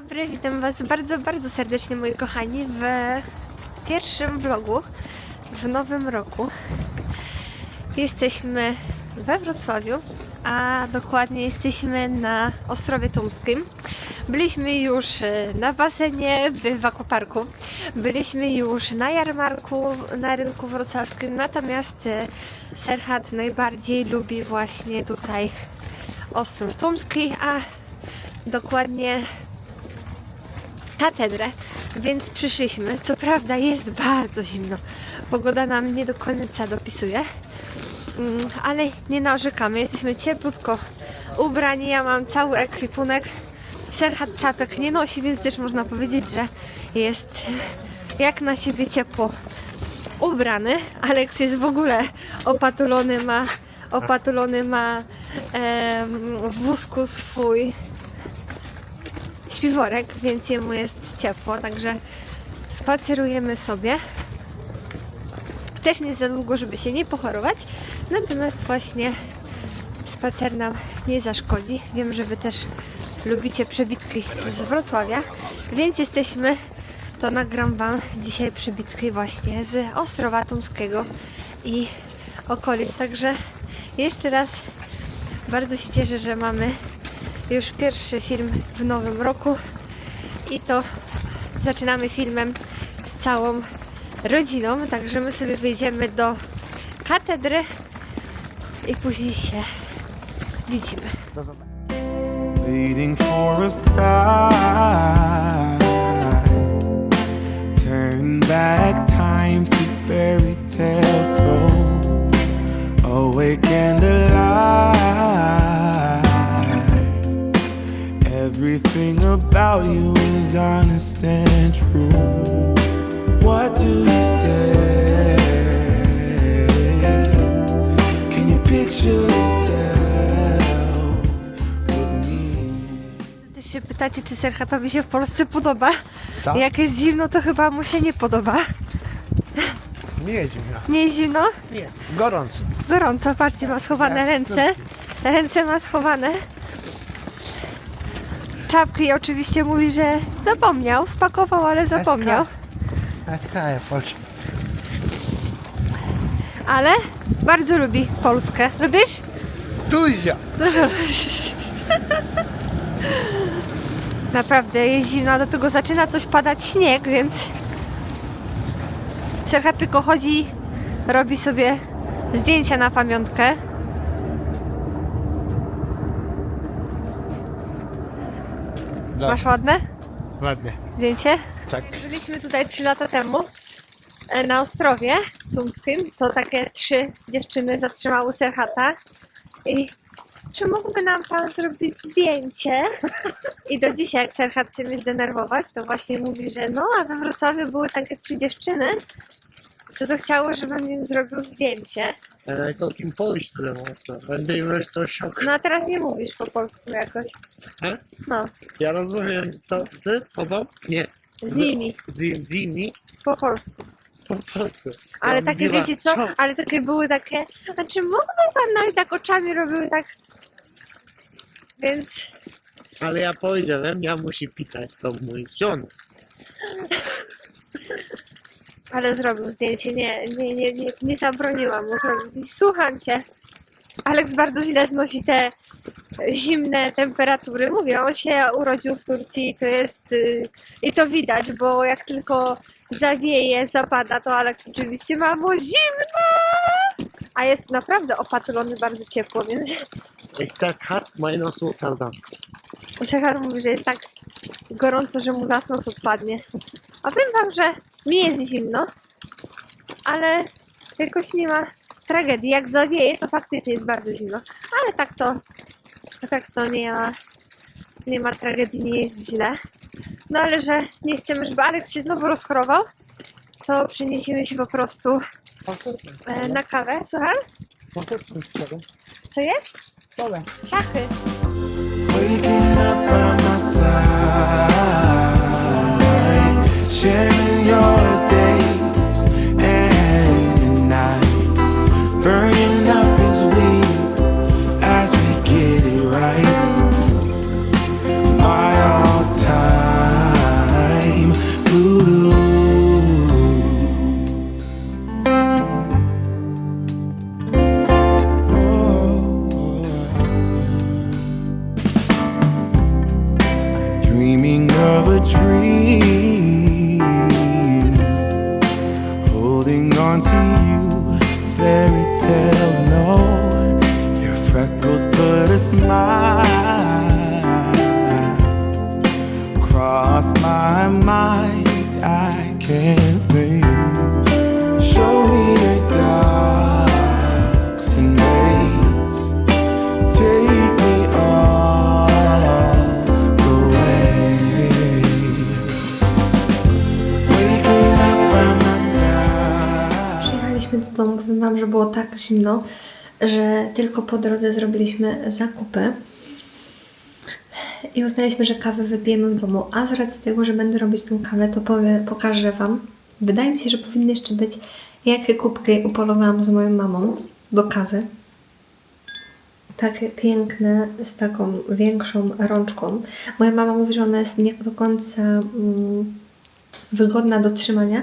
dobry, witam Was bardzo, bardzo serdecznie moi kochani w pierwszym vlogu w nowym roku. Jesteśmy we Wrocławiu, a dokładnie jesteśmy na Ostrowie Tumskim. Byliśmy już e, na basenie w Wakoparku, byliśmy już na jarmarku na rynku wrocławskim, natomiast e, Serhat najbardziej lubi właśnie tutaj Ostrów Tumski, a dokładnie katedrę, więc przyszliśmy. Co prawda jest bardzo zimno, pogoda nam nie do końca dopisuje, Mm, ale nie narzekamy, jesteśmy cieplutko ubrani, ja mam cały ekwipunek, Serhat czapek nie nosi, więc też można powiedzieć, że jest jak na siebie ciepło ubrany. Aleks jest w ogóle opatulony, ma opatulony ma em, w wózku swój śpiworek, więc jemu jest ciepło, także spacerujemy sobie. Też nie za długo, żeby się nie pochorować, natomiast właśnie spacer nam nie zaszkodzi. Wiem, że Wy też lubicie przebitki z Wrocławia, więc jesteśmy, to nagram Wam dzisiaj przebitki właśnie z Ostrowa Tumskiego i okolic. Także jeszcze raz bardzo się cieszę, że mamy już pierwszy film w nowym roku i to zaczynamy filmem z całą rodziną, także my sobie wyjdziemy do katedry i później się widzimy. waiting for a sign. Turn back fairy tales, so awake and alive. Everything about you is honest and true. What do you say? Can you picture yourself with me? Też się pytacie, czy Serhatowi się w Polsce podoba? Co? Jak jest zimno, to chyba mu się nie podoba. Nie jest zimno. Nie jest zimno? Nie. Gorąco. Gorąco, patrzcie, ma schowane ręce. Ręce ma schowane. Czapki i oczywiście mówi, że zapomniał, spakował, ale zapomniał. Ja Polska. Ale bardzo lubi Polskę. Lubisz? Tuzia! Naprawdę jest zimno, do tego zaczyna coś padać śnieg, więc Serhat tylko chodzi, robi sobie zdjęcia na pamiątkę. Masz ładne Ładnie. zdjęcie? Tak. Byliśmy tutaj 3 lata temu e, na Ostrowie Tumskim. To takie trzy dziewczyny zatrzymały Serhata i czy mógłby nam pan zrobić zdjęcie? I do dzisiaj, jak Serhat chce mnie zdenerwować, to właśnie mówi, że no, a we Wrocławiu były takie trzy dziewczyny, co to chciało, żebym im zrobił zdjęcie. I told him Polish to also. And they were so shocked. No a teraz nie mówisz po polsku jakoś. He? No, Ja rozmawiam z to, z tobą? Nie. z nimi, Z, z nimi po polsku. po prostu. Ale Ja takie, mówiła, wiecie co? Ale takie były takie, a czy mógłby pan nawet tak oczami robiły tak... Więc Ale ja powiedziałem, ja musi pitać to mój żon. Ale zrobił zdjęcie, nie, nie, nie, nie, nie zabroniłam mu zrobić. Słucham cię. Aleks bardzo źle znosi te zimne temperatury. Mówię, on się urodził w Turcji, to jest y, i to widać, bo jak tylko zawieje, zapada, to Aleks oczywiście ma mu zimno! A jest naprawdę opatulony bardzo ciepło, więc It's that hot minus water down. Szechar mówi, że jest tak gorąco, że mu zaraz nos odpadnie. A powiem wam, że mi jest zimno, ale jakoś nie ma tragedii. Jak zawieje, to faktycznie jest bardzo zimno. Ale tak to, tak to nie ma, nie ma tragedii, nie jest źle. No ale że nie chcemy, żeby Aleks się znowu rozchorował, to przeniesiemy się po prostu e, na kawę. Słucham? Co jest? Waking up by zimno, że tylko po drodze zrobiliśmy zakupy. I uznaliśmy, że kawę wypijemy w domu. A z racji tego, że będę robić tą kawę, to powie, pokażę Wam. Wydaje mi się, że powinny jeszcze być jakie kubki upolowałam z moją mamą do kawy. Takie piękne, z taką większą rączką. Moja mama mówi, że ona jest nie do końca mm, wygodna do trzymania,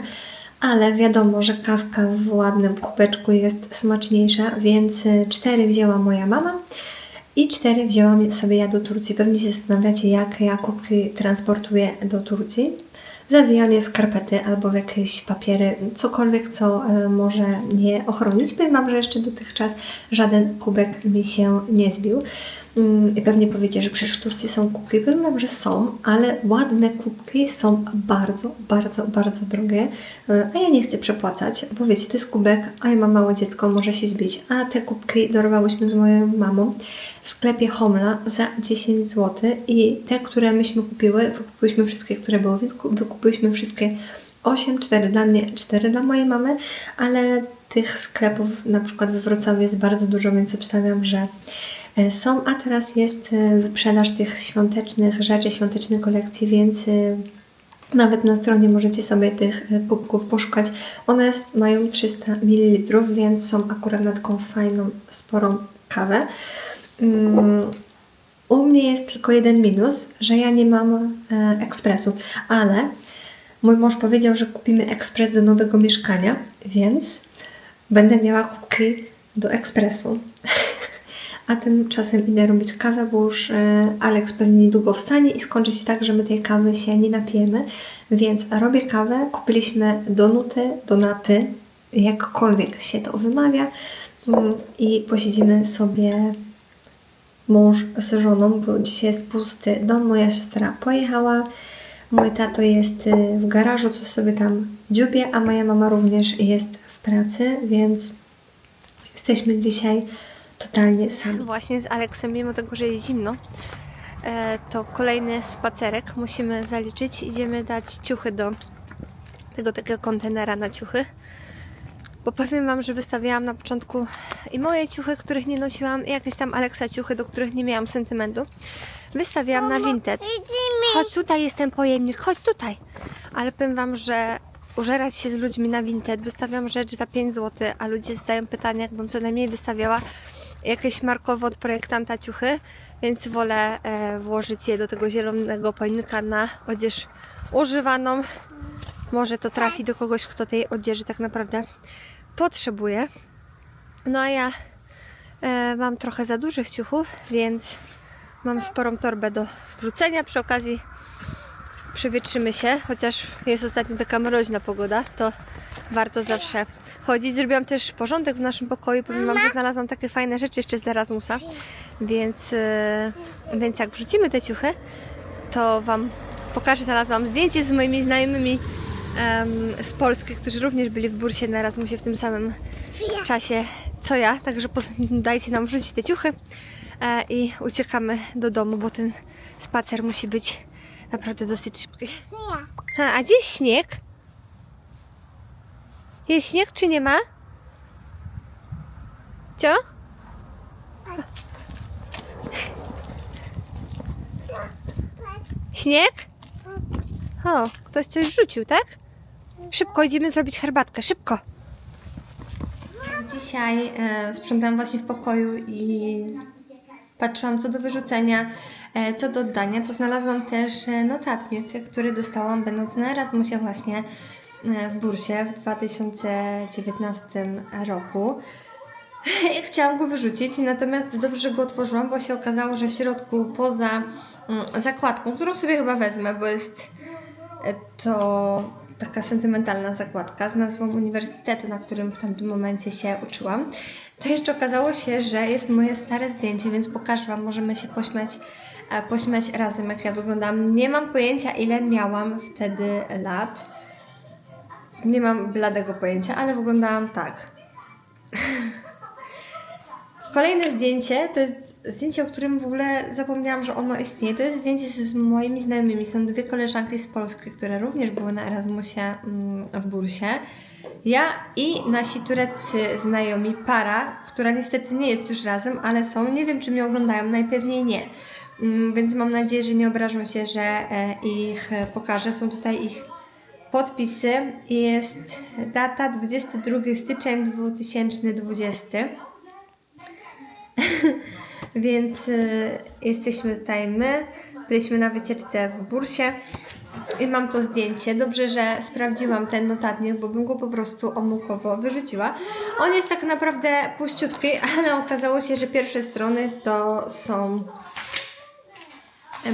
ale wiadomo, że kawka w ładnym kubeczku jest smaczniejsza, więc y, cztery wzięła moja mama i cztery wzięłam sobie ja do Turcji. Pewnie się zastanawiacie, jak ja kubki transportuję do Turcji. Zawijam je w skarpety albo w jakieś papiery, cokolwiek, co e, może je ochronić. Wam, że jeszcze dotychczas żaden kubek mi się nie zbił. Mm, I pewnie powiecie, że przecież w Turcji są kubki. Powiem Wam, że są, ale ładne kubki są bardzo, bardzo, bardzo drogie. E, A ja nie chcę przepłacać, bo wiecie, to jest kubek, a ja mam małe dziecko, może się zbić. A te kubki dorwałyśmy z moją mamą w sklepie Homla za 10 zł i te, które myśmy kupiły, wykupiłyśmy wszystkie, które były, więc ku- wykupiłyśmy wszystkie 8, 4 dla mnie, 4 dla mojej mamy, ale tych sklepów na przykład we Wrocławiu jest bardzo dużo, więc obstawiam, że są, a teraz jest e, wyprzedaż tych świątecznych rzeczy, świątecznej kolekcji, więc e, nawet na stronie możecie sobie tych e, kubków poszukać. One mają 300 ml, więc są akurat na taką fajną, sporą kawę. Mm, U mnie jest tylko jeden minus, że ja nie mam e, ekspresu, ale mój mąż powiedział, że kupimy ekspres do nowego mieszkania, więc będę miała kubki do ekspresu. A tymczasem idę robić kawę, bo już e, Alex pewnie niedługo wstanie i skończy się tak, że my tej kawy się nie napijemy. Więc robię kawę. Kupiliśmy donuty, donaty, jakkolwiek się to wymawia. Mm, I posiedzimy sobie mąż z żoną, bo dzisiaj jest pusty dom. Moja siostra pojechała. Mój tato jest y, w garażu, coś sobie tam dziubie, a moja mama również jest w pracy, więc jesteśmy dzisiaj totalnie sami. Właśnie z Aleksem, mimo tego, że jest zimno, e, to kolejny spacerek musimy zaliczyć. Idziemy dać ciuchy do tego takiego kontenera na ciuchy. Bo powiem Wam, że wystawiałam na początku i moje ciuchy, których nie nosiłam, i jakieś tam Aleksa ciuchy, do których nie miałam sentymentu. Wystawiałam na Vinted. Chodź tutaj, jest ten pojemnik, chodź tutaj. Ale powiem Wam, że użerać się z ludźmi na Vinted, wystawiam rzecz za 5 zł, a ludzie zadają pytania, jakbym co najmniej wystawiała jakieś markowe od projektanta ciuchy, więc wolę e, włożyć je do tego zielonego pojemnika na odzież używaną. Może to trafi do kogoś, kto tej odzieży tak naprawdę potrzebuje. No a ja e, mam trochę za dużych ciuchów, więc mam sporą torbę do wrzucenia. Przy okazji przywietrzymy się, chociaż jest ostatnio taka mroźna pogoda, to warto zawsze chodzić. Zrobiłam też porządek w naszym pokoju. Powiem Wam, że znalazłam takie fajne rzeczy jeszcze z Erasmusa, więc, e, więc jak wrzucimy te ciuchy, to Wam pokażę. Znalazłam zdjęcie z moimi znajomymi em, z Polski, którzy również byli w bursie na Erasmusie w tym samym czasie co ja, także dajcie nam wrzucić te ciuchy e, i uciekamy do domu, bo ten spacer musi być naprawdę dosyć szybki. Ha, a gdzie jest śnieg? Jest śnieg czy nie ma? Co? Śnieg? O, ktoś coś rzucił, tak? Szybko idziemy zrobić herbatkę, szybko. Dzisiaj e, sprzątałam właśnie w pokoju i patrzyłam co do wyrzucenia, co do oddania, to znalazłam też e, notatnik, który dostałam będąc na Erasmusie właśnie e, w Bursie w 2019 roku. I chciałam go wyrzucić, natomiast dobrze, go otworzyłam, bo się okazało, że w środku poza mm, zakładką, którą sobie chyba wezmę, bo jest e, to taka sentymentalna zakładka z nazwą uniwersytetu, na którym w tamtym momencie się uczyłam. To jeszcze okazało się, że jest moje stare zdjęcie, więc pokażę Wam, możemy się pośmiać, e, pośmiać razem, jak ja wyglądam. Nie mam pojęcia, ile miałam wtedy lat. Nie mam bladego pojęcia, ale wyglądałam tak. Kolejne zdjęcie to jest zdjęcie, o którym w ogóle zapomniałam, że ono istnieje. To jest zdjęcie z, moimi znajomymi. Są dwie koleżanki z Polski, które również były na Erasmusie mm, w Bursie. Ja i nasi tureccy znajomi, para, która niestety nie jest już razem, ale są. Nie wiem, czy mnie oglądają, najpewniej nie. Mm, Więc mam nadzieję, że nie obrażą się, że e, ich e, pokażę. Są tutaj ich podpisy. Jest data 22 styczeń 2020. Więc y, jesteśmy tutaj my. Byliśmy na wycieczce w Bursie i mam to zdjęcie. Dobrze, że sprawdziłam ten notatnik, bo bym go po prostu omukowo wyrzuciła. On jest tak naprawdę puściutki, ale okazało się, że pierwsze strony to są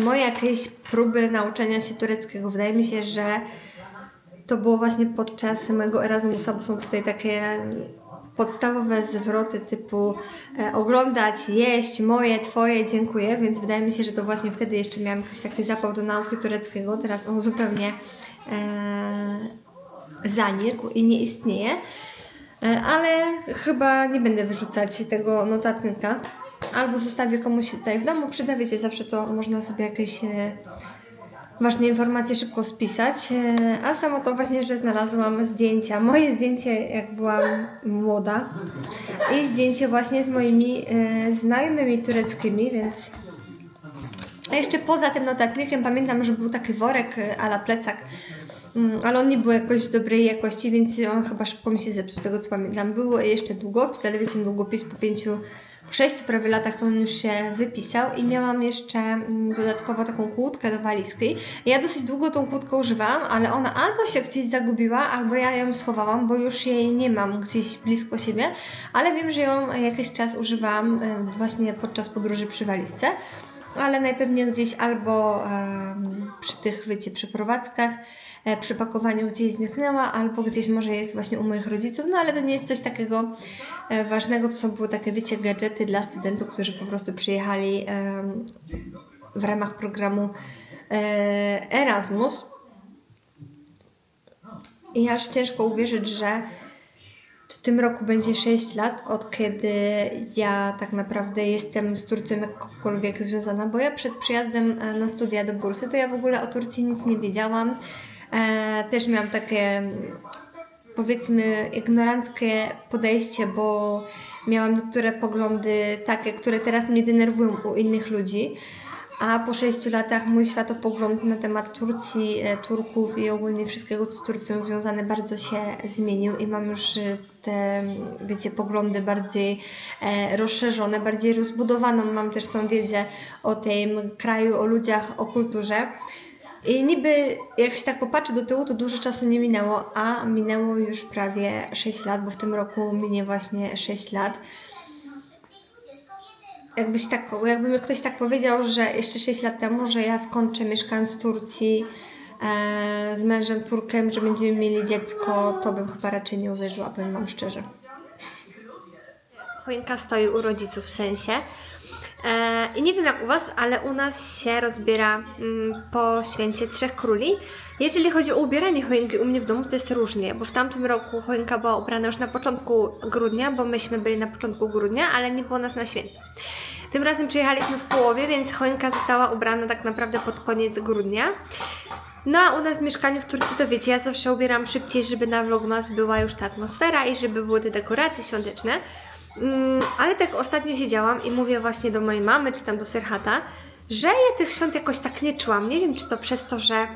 moje jakieś próby nauczenia się tureckiego. Wydaje mi się, że to było właśnie podczas mojego Erasmusa, bo są tutaj takie podstawowe zwroty typu e, oglądać, jeść, moje, twoje, dziękuję, więc wydaje mi się, że to właśnie wtedy jeszcze miałam jakiś taki zapał do nauki tureckiego, teraz on zupełnie e, zanikł i nie istnieje, e, ale chyba nie będę wyrzucać tego notatnika, albo zostawię komuś tutaj w domu, przyda, wiecie, zawsze to można sobie jakieś... E, ważne informacje szybko spisać, e, a samo to właśnie, że znalazłam zdjęcia, moje zdjęcie jak byłam młoda i zdjęcie właśnie z moimi e, znajomymi tureckimi, więc a jeszcze poza tym notatnikiem pamiętam, że był taki worek ala plecak, Mm, ale on nie był jakoś dobrej jakości, więc on chyba szybko mi się zepsuł, z tego co pamiętam. Był jeszcze długopis, ale wiecie, długopis po pięciu, po sześciu prawie latach to on już się wypisał i miałam jeszcze mm, dodatkowo taką kłódkę do walizki. Ja dosyć długo tą kłódkę używałam, ale ona albo się gdzieś zagubiła, albo ja ją schowałam, bo już jej nie mam gdzieś blisko siebie, ale wiem, że ją jakiś czas używałam e, właśnie podczas podróży przy walizce ale najpewniej gdzieś albo em, przy tych, wiecie, przeprowadzkach, e, przy pakowaniu gdzieś zniknęła, albo gdzieś może jest właśnie u moich rodziców, no ale to nie jest coś takiego e, ważnego, to są były takie, wiecie, gadżety dla studentów, którzy po prostu przyjechali em, w ramach programu e, Erasmus. I aż ciężko uwierzyć, że tym roku będzie 6 lat, od kiedy ja tak naprawdę jestem z Turcją jakkolwiek związana, bo ja przed przyjazdem e, na studia do bursy, to ja w ogóle o Turcji nic nie wiedziałam. E, też miałam takie powiedzmy ignoranckie podejście, bo miałam niektóre poglądy takie, które teraz mnie denerwują u innych ludzi. A po sześciu latach mój światopogląd na temat Turcji, e, Turków i ogólnie wszystkiego, co z Turcją związane, bardzo się zmienił i mam już e, te, wiecie, poglądy bardziej e, rozszerzone, bardziej rozbudowaną. Mam też tą wiedzę o tym kraju, o ludziach, o kulturze. I niby, jak się tak popatrzy do tyłu, to dużo czasu nie minęło, a minęło już prawie 6 lat, bo w tym roku minie właśnie 6 lat jakbyś tak, jakby mi ktoś tak powiedział, że jeszcze 6 lat temu, że ja skończę mieszkając w Turcji e, z mężem Turkiem, że będziemy mieli dziecko, to bym chyba raczej nie uwierzyła, powiem Wam szczerze. Choinka stoi u rodziców w sensie. E, I nie wiem jak u Was, ale u nas się rozbiera mm, po święcie Trzech Króli. Jeżeli chodzi o ubieranie choinki u mnie w domu, to jest różnie, bo w tamtym roku choinka była ubrana już na początku grudnia, bo myśmy byli na początku grudnia, ale nie było nas na święta. Tym razem przyjechaliśmy w połowie, więc choinka została ubrana tak naprawdę pod koniec grudnia. No a u nas w mieszkaniu w Turcji to wiecie, ja zawsze ubieram szybciej, żeby na Vlogmas była już ta atmosfera i żeby były te dekoracje świąteczne. Mm, ale tak ostatnio siedziałam i mówię właśnie do mojej mamy, czy tam do Serhata, że ja tych świąt jakoś tak nie czułam. Nie wiem, czy to przez to, że,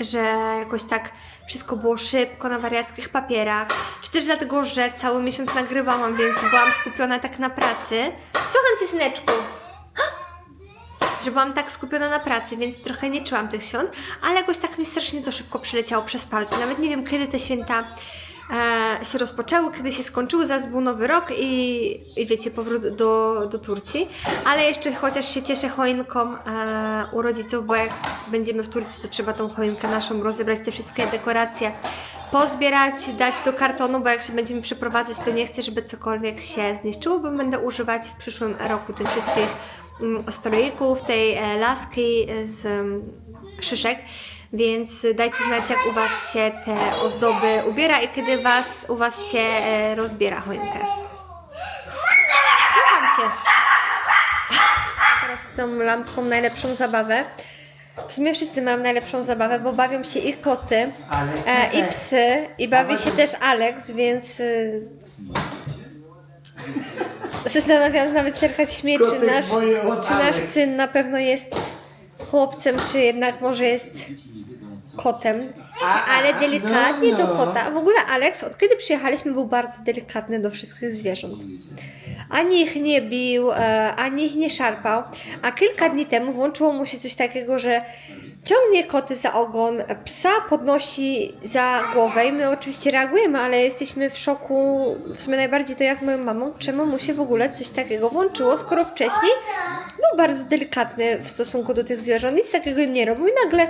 że jakoś tak wszystko było szybko na wariackich papierach, czy też dlatego, że cały miesiąc nagrywałam, więc byłam skupiona tak na pracy. Słucham Cię, syneczku! że byłam tak skupiona na pracy, więc trochę nie czułam tych świąt, ale jakoś tak mi strasznie to szybko przeleciało przez palce. Nawet nie wiem, kiedy te święta e, się rozpoczęły, kiedy się skończyły, zaraz był nowy rok i, i wiecie, powrót do, do Turcji. Ale jeszcze chociaż się cieszę choinką e, u rodziców, bo jak będziemy w Turcji, to trzeba tą choinkę naszą rozebrać, te wszystkie dekoracje pozbierać, dać do kartonu, bo jak się będziemy przeprowadzać, to nie chcę, żeby cokolwiek się zniszczyło, bo będę używać w przyszłym roku tych wszystkich stolików, tej e, laski z mm, szyszek. Więc dajcie znać, jak u Was się te ozdoby ubiera i kiedy was, u Was się e, rozbiera choinkę. Słucham Cię. Teraz z tą lampką najlepszą zabawę. W sumie wszyscy mają najlepszą zabawę, bo bawią się i koty, e, i psy, i bawi się też Alex, więc... Y, zastanawiam nawet serkać śmie, czy nasz, czy nasz syn na pewno jest chłopcem, czy jednak może jest kotem. Ale delikatnie do kota. W ogóle Alex, od kiedy przyjechaliśmy, był bardzo delikatny do wszystkich zwierząt. Ani ich nie bił, e, ani ich nie szarpał. A kilka dni temu włączyło mu się coś takiego, że ciągnie koty za ogon, psa podnosi za głowę i my oczywiście reagujemy, ale jesteśmy w szoku, w sumie najbardziej to ja z moją mamą, czemu mu się w ogóle coś takiego włączyło, skoro wcześniej był bardzo delikatny w stosunku do tych zwierząt, nic takiego im nie robił. I nagle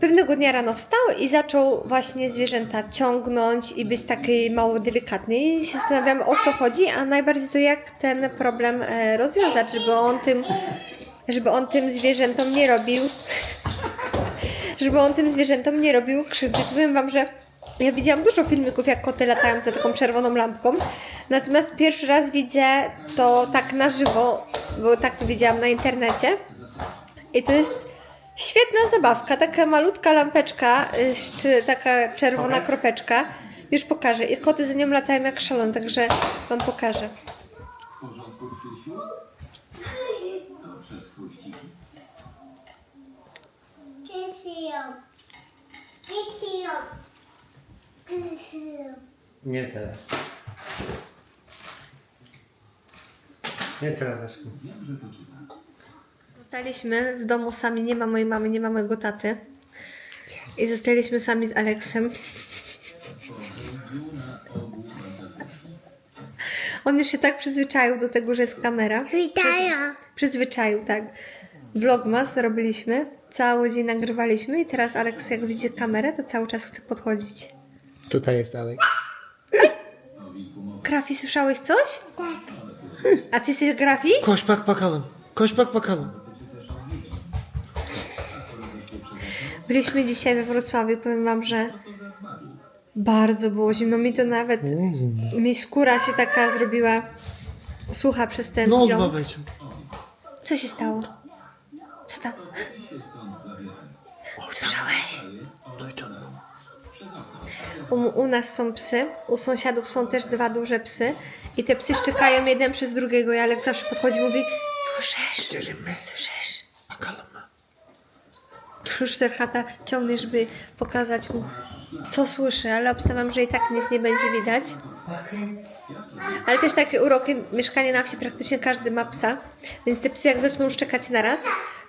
pewnego dnia rano wstał i zaczął właśnie zwierzęta ciągnąć i być taki mało delikatny. I się zastanawiam o co chodzi, a najbardziej to jak ten problem e, rozwiązać, żeby on tym, żeby on tym zwierzętom nie robił żeby on tym zwierzętom nie robił krzywdy. Powiem Wam, że ja widziałam dużo filmików, jak koty latają za taką czerwoną lampką. Natomiast pierwszy raz widzę to tak na żywo, bo tak to widziałam na internecie. I to jest świetna zabawka. Taka malutka lampeczka, y, czy taka czerwona kropeczka. Już pokażę. I koty za nią latają jak szalone, także Wam pokażę. Nie teraz. Nie teraz, Leszku. Zostaliśmy w domu sami, nie ma mojej mamy, nie ma mojego taty. I zostaliśmy sami z Aleksem. On już się tak przyzwyczaił do tego, że jest kamera. Witają. Przyzwyczaił, tak. Vlogmas robiliśmy, cały dzień nagrywaliśmy i teraz Aleks jak widzi kamerę, to cały czas chce podchodzić. Tutaj jest Alex. Grafi, słyszałeś coś? Tak. A ty jesteś Grafi? Koş bak bakalım. Koş bak bakalım. Byliśmy dzisiaj we Wrocławiu, powiem wam, że bardzo było zimno. Mi to nawet, mi skóra się taka zrobiła sucha przez ten Ne oldu ziom. babacığım? Co się stało? Co tam? Słyszałeś? U, u nas są psy, u sąsiadów są też dwa duże psy i te psy szczekają jeden przez drugiego i Alek zawsze podchodzi i mówi Słyszysz? Słyszysz? Już Serhata ciągnie, żeby pokazać mu, co słyszy, ale obstawiam, że i tak nic nie będzie widać. Ale też takie uroki, mieszkanie na wsi praktycznie każdy ma psa, więc te psy jak zaczną szczekać naraz,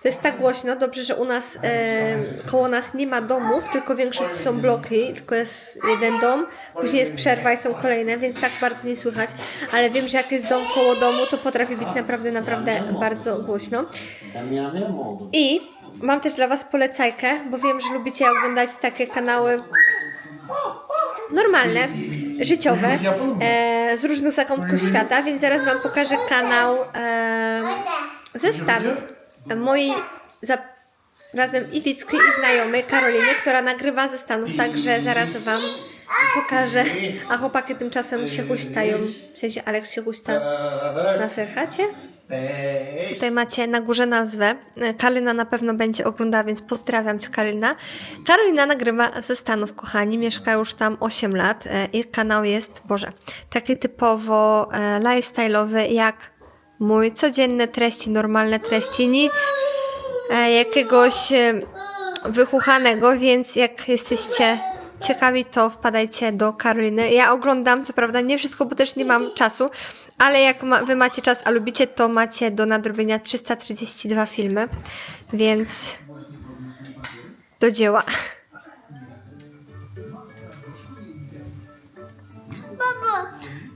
to jest tak głośno, dobrze, że u nas, e, koło nas nie ma domów, tylko większość są bloki, tylko jest jeden dom, później jest przerwa i są kolejne, więc tak bardzo nie słychać, ale wiem, że jak jest dom koło domu, to potrafi być naprawdę, naprawdę bardzo głośno. I mam też dla Was polecajkę, bo wiem, że lubicie oglądać takie kanały normalne, życiowe, e, z różnych zakątków świata, więc zaraz Wam pokażę kanał e, ze Stanów mojej za, razem Iwickiej i znajomej Karoliny, która nagrywa ze Stanów, także zaraz Wam pokażę, a chłopaki tymczasem się huśtają, w sensie Alex się huśta na serchacie. Tutaj macie na górze nazwę. Karolina na pewno będzie oglądała, więc pozdrawiam Cię Karolina. Karolina nagrywa ze Stanów, kochani. Mieszka już tam 8 lat e, i kanał jest, Boże, taki typowo e, lifestyle'owy, jak mój. Codzienne treści, normalne treści, nic e, jakiegoś e, wychuchanego, więc jak jesteście ciekawi, to wpadajcie do Karoliny. Ja oglądam, co prawda nie wszystko, bo też nie mam czasu, ale jak ma, wy macie czas, a lubicie, to macie do nadrobienia 332 filmy, więc do dzieła.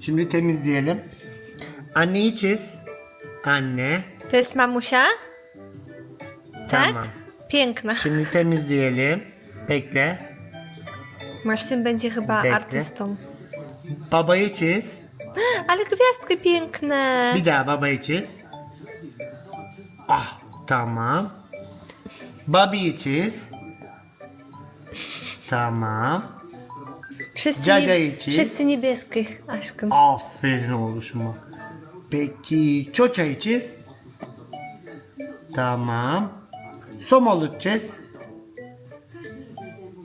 Şimdi temizleyelim. Anneyi çiz. Anne. To jest mamusia? Tak? Tamam. Piękna. Şimdi temizleyelim. Bekle. Masz syn będzie chyba artystą. Babayı çiz. Ale gwiazdki piękne. Bir daha babayı çiz. Ah tamam. Babiyi çiz. Tamam. Wszyscy, Dziadzia ci. wszyscy niebieskich, Aşkım. Aferin oluşuma. Peki çoçayı çiz. Tamam. Somalık çiz.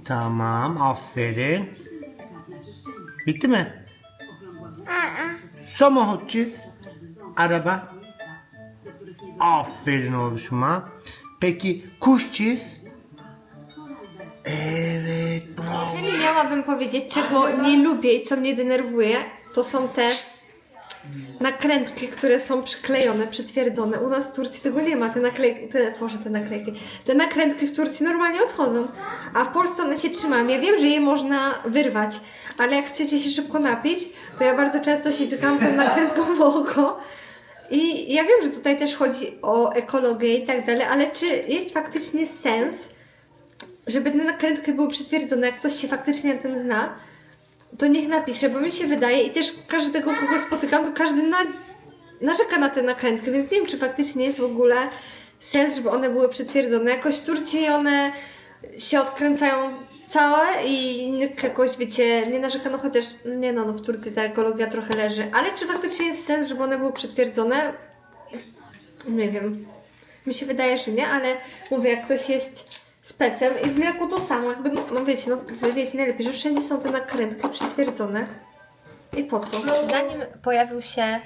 Tamam aferin. Bitti mi? Somahut çiz. Araba. Aferin oluşuma. Peki kuş çiz. Evet bravo. Jeżeli miałabym powiedzieć, czego nie lubię i co mnie denerwuje, to są te nakrętki, które są przyklejone, przytwierdzone. U nas w Turcji tego nie ma. Te naklejki, te, Boże, te naklejki. Te nakrętki w Turcji normalnie odchodzą, a w Polsce one się trzymają. Ja wiem, że je można wyrwać, ale jak chcecie się szybko napić, to ja bardzo często się czekam tą nakrętką w oko. I ja wiem, że tutaj też chodzi o ekologię i tak dalej, ale czy jest faktycznie sens, żeby te nakrętki były przytwierdzone, jak ktoś się faktycznie na tym zna, to niech napisze, bo mi się wydaje i też każdego, kogo spotykam, to każdy na, narzeka na te nakrętki, więc nie wiem, czy faktycznie jest w ogóle sens, żeby one były przytwierdzone. Jakoś w Turcji one się odkręcają całe i jakoś, wiecie, nie narzeka, no chociaż, nie no, no w Turcji ta ekologia trochę leży, ale czy faktycznie jest sens, żeby one były przytwierdzone? Nie wiem. Mi się wydaje, że nie, ale mówię, jak ktoś jest specem i w mleku to samo, jakby, no, no wiecie, no wy wiecie najlepiej, że wszędzie są te nakrętki przytwierdzone. I po co? Zanim pojawił się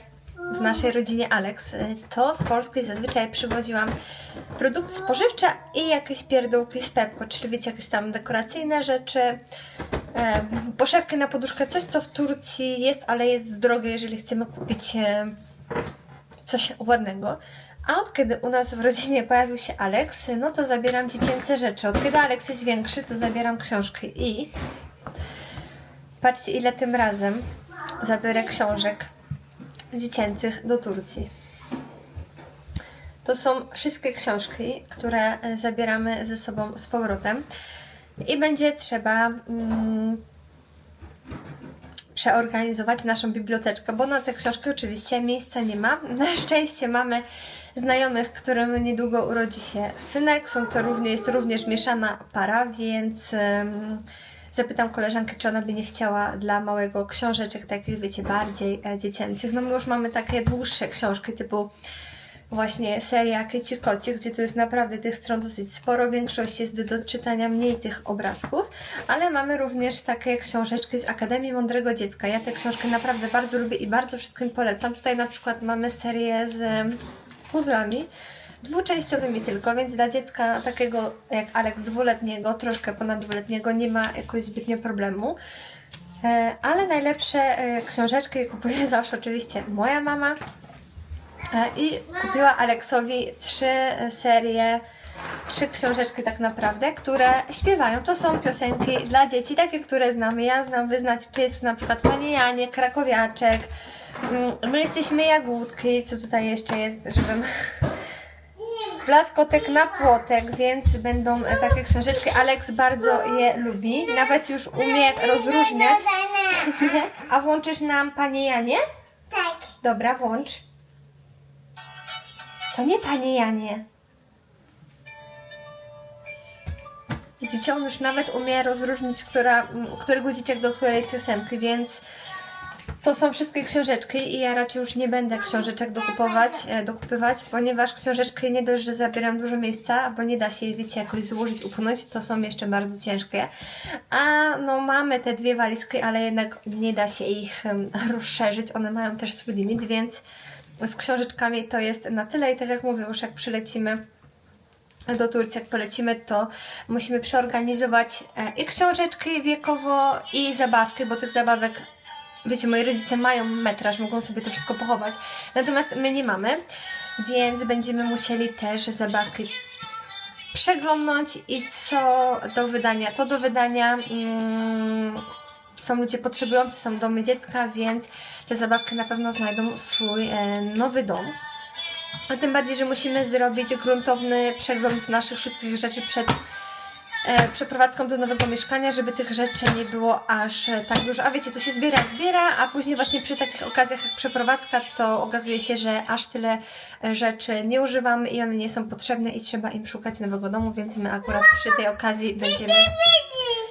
w naszej rodzinie Alex, y, to z Polski zazwyczaj przywoziłam produkty spożywcze i jakieś pierdółki z Pepko, czyli wiecie, jakieś tam dekoracyjne rzeczy, e, poszewkę na poduszkę, coś co w Turcji jest, ale jest drogie, jeżeli chcemy kupić e, coś ładnego. A od kiedy u nas w rodzinie pojawił się Alex, no to zabieram dziecięce rzeczy. Od kiedy Alex jest większy, to zabieram książki i patrzcie ile tym razem zabiorę książek dziecięcych do Turcji. To są wszystkie książki, które e, zabieramy ze sobą z powrotem i będzie trzeba mm, przeorganizować naszą biblioteczkę, bo na te książki oczywiście miejsca nie ma. Na szczęście mamy znajomych, którym niedługo urodzi się synek. Są to również, jest to również mieszana para, więc em, zapytam koleżankę, czy ona by nie chciała dla małego książeczek takich, wiecie, bardziej e, dziecięcych. No my już mamy takie dłuższe książki typu właśnie seria Kici Koci, gdzie tu jest naprawdę tych stron dosyć sporo, większość jest do czytania mniej tych obrazków, ale mamy również takie książeczki z Akademii Mądrego Dziecka. Ja te książki naprawdę bardzo lubię i bardzo wszystkim polecam. Tutaj na przykład mamy serię z puzzlami, dwuczęściowymi tylko, więc dla dziecka takiego jak Alex dwuletniego, troszkę ponad dwuletniego nie ma jakoś zbytnio problemu. E, Ale najlepsze e, książeczki kupuje zawsze oczywiście moja mama. E, I kupiła Aleksowi trzy serie, trzy książeczki tak naprawdę, które śpiewają. To są piosenki dla dzieci, takie, które znamy. Ja znam wyznać, czy jest na przykład Panie Janie, Krakowiaczek, My jesteśmy Jagódki, co tutaj jeszcze jest, żebym... Blaskotek na płotek, więc będą e, takie książeczki. Aleks bardzo je lubi, nawet już umie rozróżniać. A włączysz nam Panie Janie? Tak. Dobra, włącz. To nie Panie Janie. Widzicie, on już nawet umie rozróżnić, która, m, który guziczek do której piosenki, więc to są wszystkie książeczki i ja raczej już nie będę książeczek dokupować, e, dokupywać, ponieważ książeczki nie dość, że zabieram dużo miejsca, bo nie da się je, wiecie, jakoś złożyć, upchnąć, to są jeszcze bardzo ciężkie. A no mamy te dwie walizki, ale jednak nie da się ich rozszerzyć, one mają też swój limit, więc z książeczkami to jest na tyle i tak jak mówię, już jak przylecimy do Turcji, jak polecimy, to musimy przeorganizować e, i książeczki wiekowo, i zabawki, bo tych zabawek, wiecie, moi rodzice mają metraż, mogą sobie to wszystko pochować, natomiast my nie mamy, więc będziemy musieli też zabawki przeglądnąć i co do wydania, to do wydania mm, są ludzie potrzebujący, są domy dziecka, więc te zabawki na pewno znajdą swój e, nowy dom. A tym bardziej, że musimy zrobić gruntowny przegląd naszych wszystkich rzeczy przed przeprowadzką do nowego mieszkania, żeby tych rzeczy nie było aż e, tak dużo. A wiecie, to się zbiera, zbiera, a później właśnie przy takich okazjach jak przeprowadzka, to okazuje się, że aż tyle e, rzeczy nie używamy i one nie są potrzebne i trzeba im szukać nowego domu, więc my akurat przy tej okazji będziemy...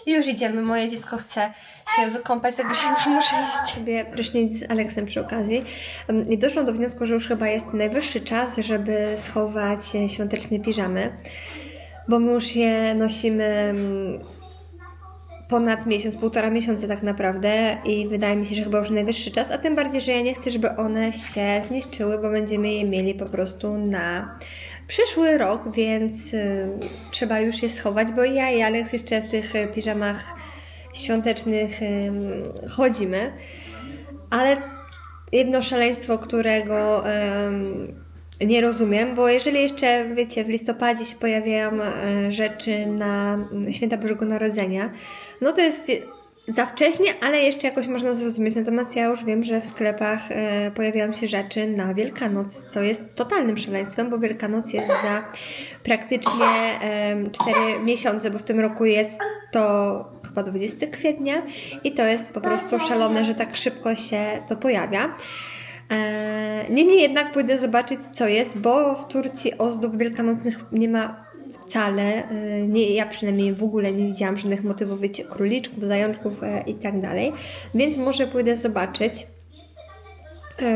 Już idziemy, moje dziecko chce się wykąpać, także już muszę iść. Sobie prysznic z Aleksem przy okazji i doszłam do wniosku, że już chyba jest najwyższy czas, żeby schować e, świąteczne piżamy, bo my już je nosimy mm, ponad miesiąc, półtora miesiąca tak naprawdę i wydaje mi się, że chyba już najwyższy czas, a tym bardziej, że ja nie chcę, żeby one się zniszczyły, bo będziemy je mieli po prostu na przyszły rok, więc y, trzeba już je schować, bo ja i Aleks jeszcze w tych y, piżamach świątecznych chodzimy, ale jedno szaleństwo, którego em, nie rozumiem, bo jeżeli jeszcze, wiecie, w listopadzie się pojawiają e, rzeczy na mm, święta Bożego Narodzenia, no to jest za wcześnie, ale jeszcze jakoś można zrozumieć. Natomiast ja już wiem, że w sklepach e, pojawiają się rzeczy na Wielkanoc, co jest totalnym szaleństwem, bo Wielkanoc jest za praktycznie em, 4 miesiące, bo w tym roku jest to chyba 20 kwietnia i to jest po prostu szalone, że tak szybko się to pojawia. E, Niemniej jednak pójdę zobaczyć, co jest, bo w Turcji ozdób wielkanocnych nie ma wcale. E, Nie, ja przynajmniej w ogóle nie widziałam żadnych motywów, wiecie, króliczków, zajączków e, i tak dalej. Więc może pójdę zobaczyć,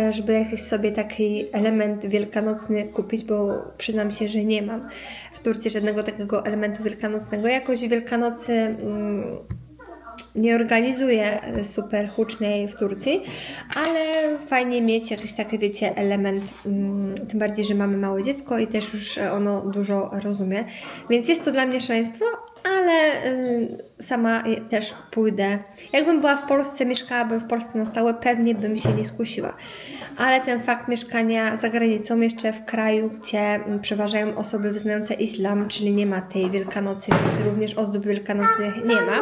żeby jakiś sobie taki element wielkanocny kupić, bo przyznam się, że nie mam w Turcji żadnego takiego elementu wielkanocnego. Jakoś Wielkanocy. Nie organizuję e, super hucznej w Turcji, ale fajnie mieć jakiś taki, wiecie, element, mm, tym bardziej, że mamy małe dziecko i też już ono dużo rozumie, więc jest to dla mnie szaleństwo, ale sama je- też pójdę. Jakbym była w Polsce, mieszkałabym w Polsce na stałe, pewnie bym się nie skusiła. Ale ten fakt mieszkania za granicą, jeszcze w kraju, gdzie przeważają osoby wyznające islam, czyli nie ma tej Wielkanocy, więc również ozdób wielkanocnych nie ma.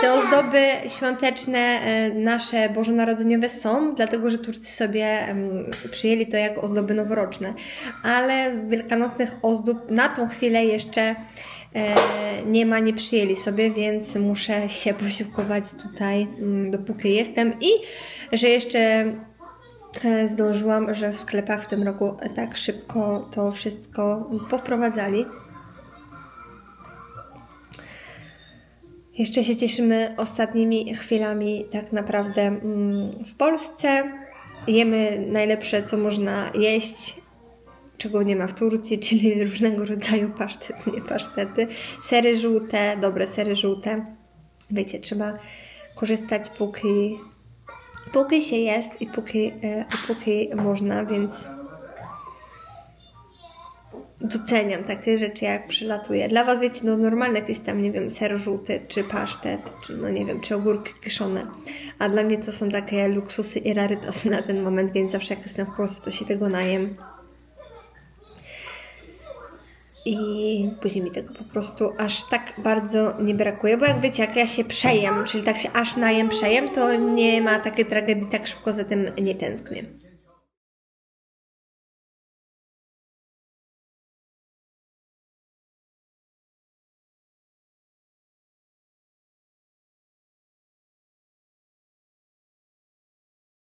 Te ozdoby świąteczne e, nasze bożonarodzeniowe są, dlatego że Turcy sobie przyjęli to jako ozdoby noworoczne. Ale wielkanocnych ozdób na tą chwilę jeszcze e, nie ma, nie przyjęli sobie, więc muszę się posiłkować tutaj, mm, dopóki jestem i że jeszcze e, zdążyłam, że w sklepach w tym roku tak szybko to wszystko poprowadzali. Jeszcze się cieszymy ostatnimi chwilami tak naprawdę mm, w Polsce. Jemy najlepsze, co można jeść, czego nie ma w Turcji, czyli różnego rodzaju pasztety, nie pasztety. Sery żółte, dobre sery żółte. Wiecie, trzeba korzystać póki, póki się jest i póki, e, i póki można, więc doceniam takie rzeczy, jak przylatuję. Dla Was, wiecie, no normalne jest tam, nie wiem, ser żółty, czy pasztet, czy no nie wiem, czy ogórki kiszone. A dla mnie to są takie luksusy i rarytasy na ten moment, więc zawsze jak jestem w Polsce, to się tego najem. I później mi tego po prostu aż tak bardzo nie brakuje, bo jak wiecie, jak ja się przejem, czyli tak się aż najem, przejem, to nie ma takiej tragedii, tak szybko za tym nie tęsknię.